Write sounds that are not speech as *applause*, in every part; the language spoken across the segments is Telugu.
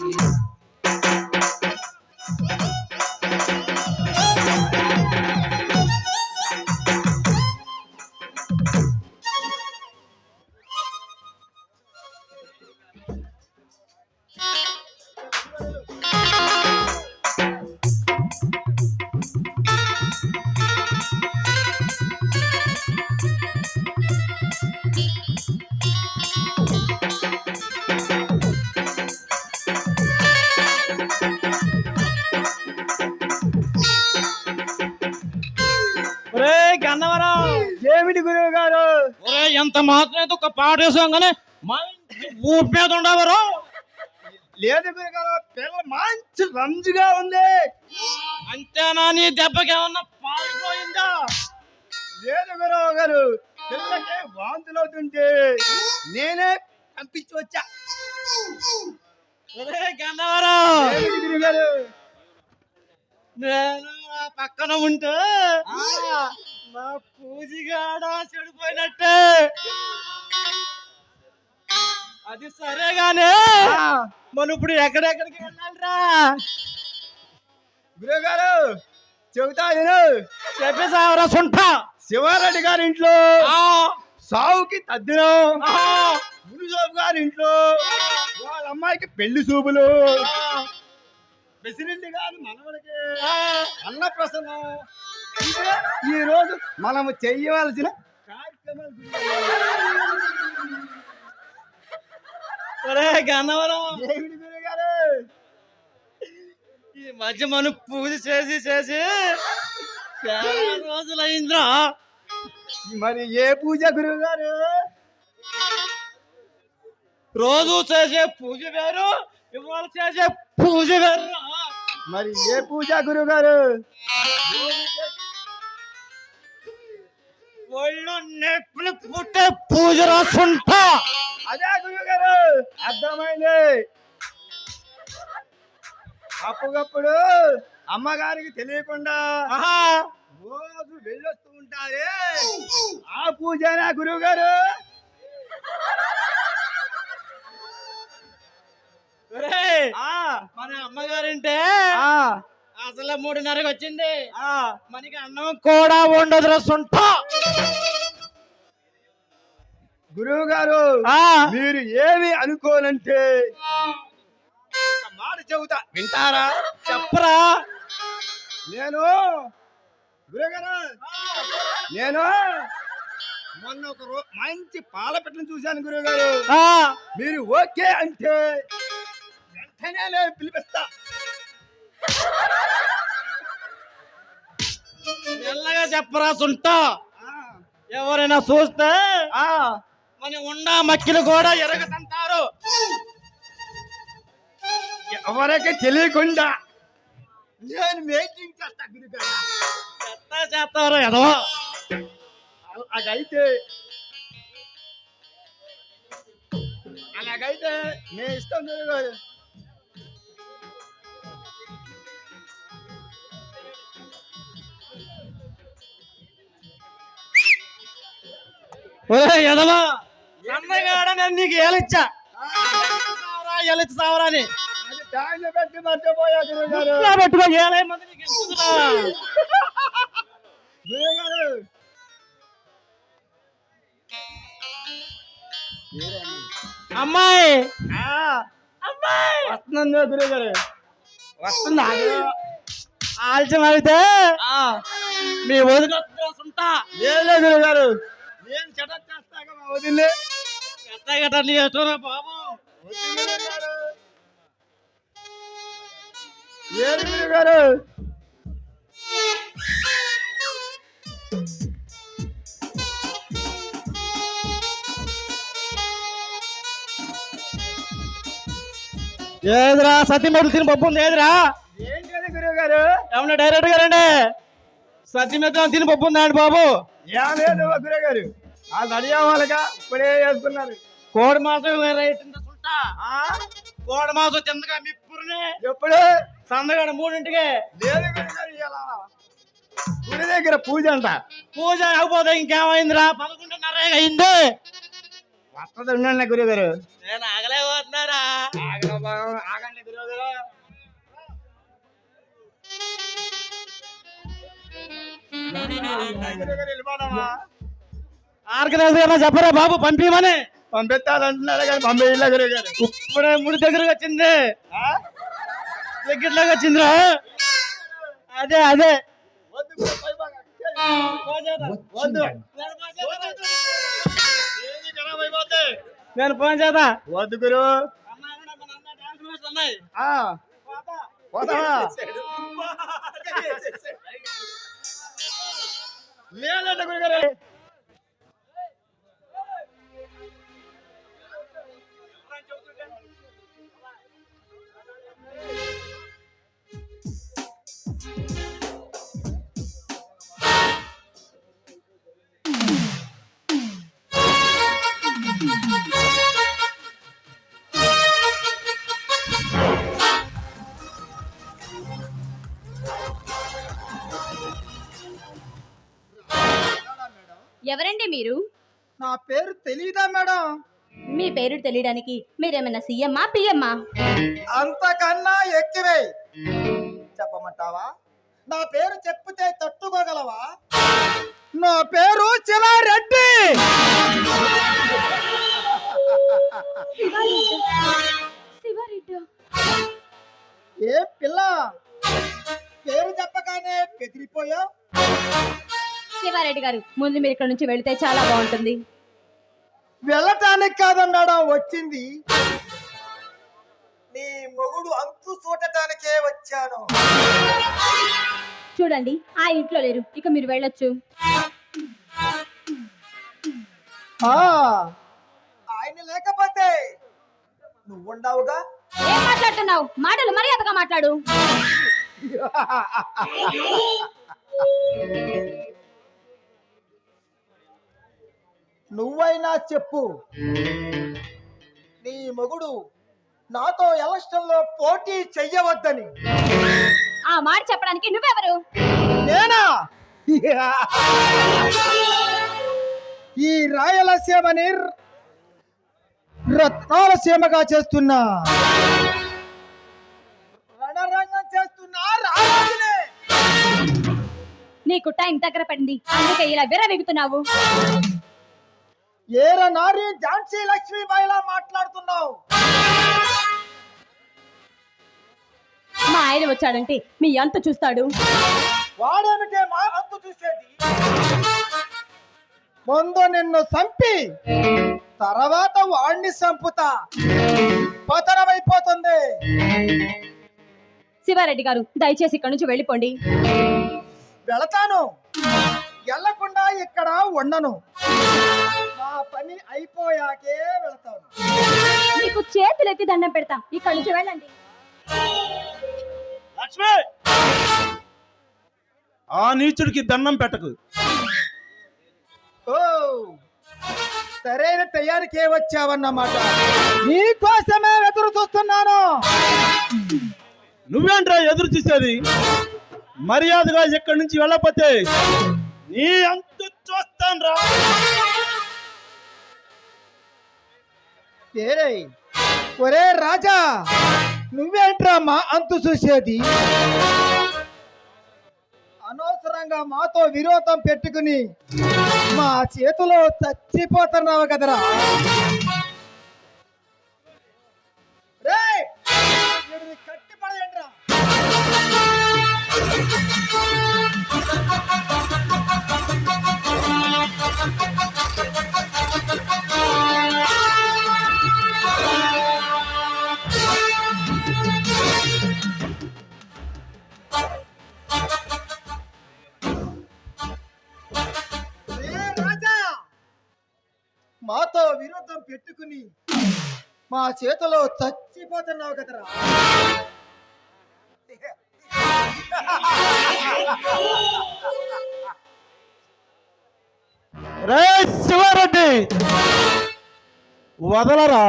ఒరే ఎంత మాత్రం ఒక పాట వేసాం కానీ మంచి ఊపి మీద ఉండవరు లేదు పిల్ల మంచి రంజుగా ఉంది. అంతేనా నీ దెబ్బకి ఏమన్నా పారిపోయిందా? లేదు గురువు గారు పిల్లకి వాంతులు అవుతుంటే నేనే పంపించి వచ్చా. నేను పక్కన ఉంటే నా పూజిగాడ చెడిపోయినట్టే. అది సరేగానే. మనం ఇప్పుడు ఎక్కడెక్కడికి వెళ్ళాలిరా? గురువు గారు చెబుతా నేను చెప్పేసావరా సొంట శివారెడ్డి గారి ఇంట్లో ఆ, సావుకి తద్దినం ఆ, మునుసాబు గారి ఇంట్లో వాళ్ళ అమ్మాయికి పెళ్ళి చూపులు ప్రెసిడెంట్ గారు మనవడికి ఆ. అన్నప్రసన్నం ఇదే ఈ రోజు మనము గారు. గారు. ఈ మధ్య మనం పూజ చేసి చేసి చాలా రోజులైందిరా. మరి ఏ పూజ గురువు గారు? రోజు చేసే పూజ వేరు ఇవాళ చేసే పూజ వేరు మరి ఏ పూజ గురువు గారు? ఒళ్ళు నొప్పులు పుట్టే పూజ రాసుంటా. అదే గురువు గారు అర్థమైంది. అప్పుగప్పుడు అమ్మగారికి తెలియకుండా రోజు వెళ్ళొస్తూ ఉంటారే. ఆ పూజనా గురువు గారు మన అమ్మగారంటే ఆ, అసలు మూడున్నరకు వచ్చింది. ఆ, మనకి అన్నం కూడా ఉండదు రాసుంట గురువు గారు మీరు ఏమి అనుకోనంటే మాట చెబుతా. వింటారా? చెప్పరా? నేను గురుగారు నేను మొన్న ఒక మంచి పాల పెట్టను చూశాను గురుగారు ఆ, మీరు ఓకే అంటే వెంటనే నేను పిలిపిస్తా. మెల్లగా చెప్పరా సుంట. ఎవరైనా చూస్తే ఆ, మన ఉండా మక్కిలు కూడా ఎరగతంటారు. ఎవరికి తెలియకుండా నేను మేకింగ్ చేస్తా గురుగారు. చెత్త చేస్తారు ఎదవో అలాగైతే అలాగైతే నేను ఇష్టం గురుగారు. ఒరే ఎదవా సన్నగాడ నేను నీకు ఏలిచ్చా? సావరా ఏలిచ్చి సావరా అని. అది దాన్ని పెట్టి మర్చిపోయా గురుగారు. ఇలా పెట్టుకో ఏలై మంది నీకు అమ్మాయి! అమ్మాయి! వస్తుందా గురుగారు. వస్తుందా? ఆలస్యం అయితే మీ వదిన ఉంటా లేదు గురుగారు. నేను మా వదిలే? బాబు. ఏడు గురుగారు ఏదిరా సతీ మెట్లు తిని పప్పు ఉంది ఏదిరా? ఏంటది గురుగారు ఏమన్నా డైరెక్ట్గా రండి. సతీ మెట్లు తిని పప్పు ఉందా అండి బాబు? ఏం లేదు గురుగారు. వాళ్ళు అడిగా వాళ్ళగా ఇప్పుడే వేసుకున్నారు కోడి మాసం ఆ, కోడి మాసం తిందగా మీ పురిని. ఎప్పుడు? సందగాడ మూడింటికి. లేదు గుడి దగ్గర పూజ అంట. పూజ అయిపోతే ఇంకేమైందిరా? పదకొండున్నర అయింది. వస్తుంది ఉండండి గురుగారు. నేను ఆగలేకపోతున్నారా? ఆగరా బాబు, ఆర్గనైజ్ గారు చెప్పరా బాబు పంపిమని. పంపిస్తానంటున్నాడు కానీ పంపించలే ఇప్పుడే ముడి దగ్గరకు వచ్చింది? దగ్గరలోకి వచ్చిందిరా. అదే అదే. నేను ఫోన్ చేద్దా వద్దు గురు. ఆ, పోతావా లేదంట గురుగారు ఎవరండి మీరు? నా పేరు తెలీదా మేడం? మీ పేరు తెలియడానికి మీరేమైనా సీఎమ్మా పిఎమ్మా? అంతకన్నా ఎక్కువే. చెప్పమంటావా? నా పేరు చెప్తే తట్టుకోగలవా? నా పేరు శివారెడ్డి. శివారెడ్డి. ఏ పిల్ల? పేరు చెప్పగానే బెదిరిపోయా శివారెడ్డి గారు ముందు మీరు ఇక్కడ నుంచి వెళితే చాలా బాగుంటుంది. వెళ్ళటానికి కాదా మేడం వచ్చింది. నీ మొగుడు అంతు చూడటానికే వచ్చాను. చూడండి ఆ ఇంట్లో లేరు. ఇక మీరు వెళ్ళొచ్చు. ఆ, ఆయన లేకపోతే నువ్వుండవుగా? ఏం మాట్లాడుతున్నావు? మాటలు మర్యాదగా మాట్లాడు. *laughs* నువ్వైనా చెప్పు. నీ మొగుడు నాతో ఎలక్షన్లో పోటీ చెయ్యవద్దని. ఆ మాట చెప్పడానికి నువ్వెవరు? నేనా? ఈ రాయలసీమని రత్నాలసీమగా చేస్తున్నా. రణరంగం చేస్తున్నా రారాజునే నీకు టైం దగ్గర పడింది అందుకే ఇలా విర్రవీగుతున్నావు. ఏర నారి ఝాన్సీ లక్ష్మీబాయిలా మాట్లాడుతున్నావు? మా ఆయన వచ్చాడంటే మీ అంత చూస్తాడు. వాడేమిటే మా అంతు చూసేది? ముందు నిన్ను చంపి తర్వాత వాడిని చంపుతా పతనమైపోతుంది. శివారెడ్డి గారు దయచేసి ఇక్కడ నుంచి వెళ్ళిపోండి. వెళతాను. వెళ్ళకుండా ఇక్కడ ఉండను. పని అయిపోయాకే వెళతాను. మీకు చేతులెత్తి దండం పెడతా. ఇక్కడ నుంచి వెళ్ళండి. లక్ష్మి! ఆ నీచుడికి దండం పెట్టకు. ఓ సరైన తయారీకే వచ్చావన్నమాట. నీకోసమే ఎదురు చూస్తున్నాను. నువ్వేంట్రా ఎదురు చూసేది? మర్యాదగా ఇక్కడి నుంచి వెళ్ళకపోతే నీ అంత చూస్తాను రా తేరే ఒరే రాజా నువ్వేంట్రా మా అంతు చూసేది? అనవసరంగా మాతో విరోధం పెట్టుకుని మా చేతిలో చచ్చిపోతున్నావు కదరా. మాతో విరోధం పెట్టుకుని మా చేతిలో చచ్చిపోతున్నావు కదరా. రే శివారెడ్డి వదలరా.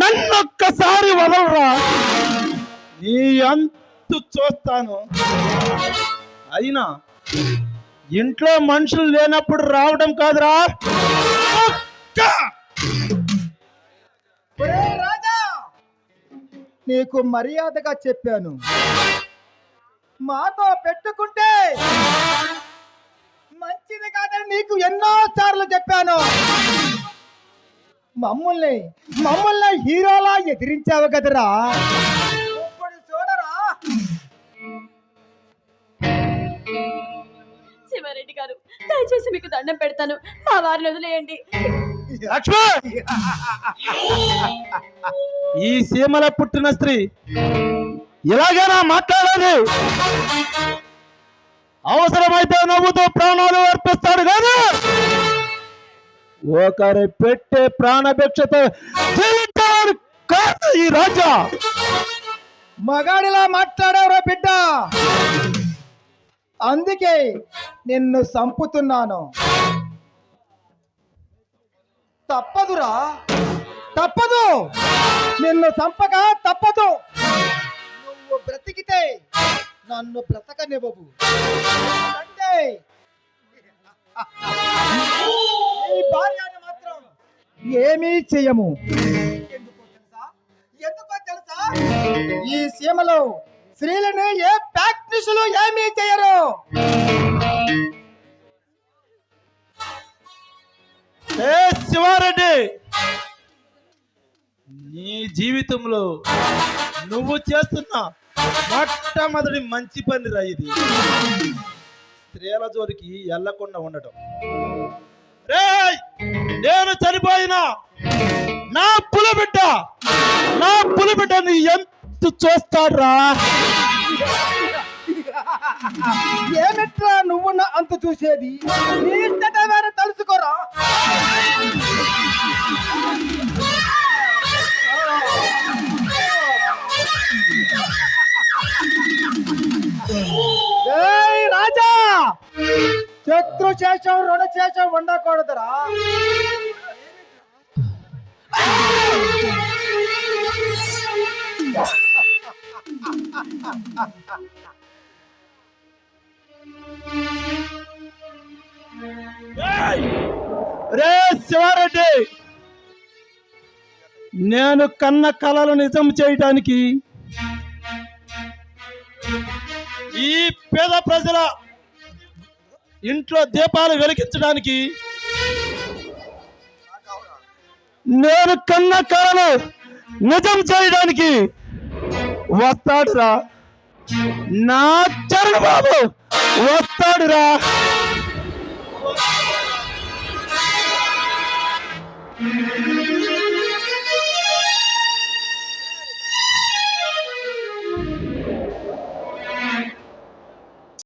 నన్నొక్కసారి వదలరా. నీ అంతు చూస్తాను. అయినా ఇంట్లో మనుషులు లేనప్పుడు రావడం కాదురా. నీకు మర్యాదగా చెప్పాను. మాతో పెట్టుకుంటే మంచిది కాదని నీకు ఎన్నో సార్లు చెప్పాను. మమ్మల్ని మమ్మల్ని హీరోలా ఎదిరించావు కదరా. ఇప్పుడు చూడరా. శివారెడ్డి గారు దయచేసి మీకు దండం పెడతాను. మా వారిని వదిలేయండి. లక్ష్మి! ఈ సీమల పుట్టిన స్త్రీ ఇలాగేనా మాట్లాడాలి. అవసరమైతే నవ్వుతూ ప్రాణాలు అర్పిస్తాడు కానీ ఒకరి పెట్టే ప్రాణభిక్షతో జీవించేవాడు కాదు ఈ రాజా. మగాడిలా మాట్లాడావురా బిడ్డ. అందుకే నిన్ను సంపుతున్నాను తప్పదురా. తప్పదు. నిన్ను చంపక తప్పదు. నువ్వు బ్రతికితే నన్ను బ్రతకనివ్వవు. అంటే నీ మాత్రం ఏమీ చెయ్యము. ఎందుకో తెలుసా? ఎందుకో తెలుసా? ఈ సీమలో స్త్రీలను ఏ ప్రాక్టీసులు ఏమీ చేయరు ఏ శివారెడ్డి! నీ జీవితంలో నువ్వు చేస్తున్న మొట్టమొదటి మంచి పని రా ఇది. స్త్రీల జోలికి వెళ్ళకుండా ఉండటం. రే నేను చనిపోయినా నా పులిబిడ్డ నా పులిబిడ్డని ఎంత చూస్తాడ్రా? ఏమిట్రా నువ్వు నా అంత చూసేది? నీ రాజా! శత్రు శేషం రుణ శేషం ఉండకూడదురా రే శివారెడ్డి! నేను కన్న కళలు నిజం చేయటానికి ఈ పేద ప్రజల ఇంట్లో దీపాలు వెలిగించడానికి నేను కన్న కళలు నిజం చేయడానికి వస్తాడురా. నా చరణ్ బాబు వస్తాడురా.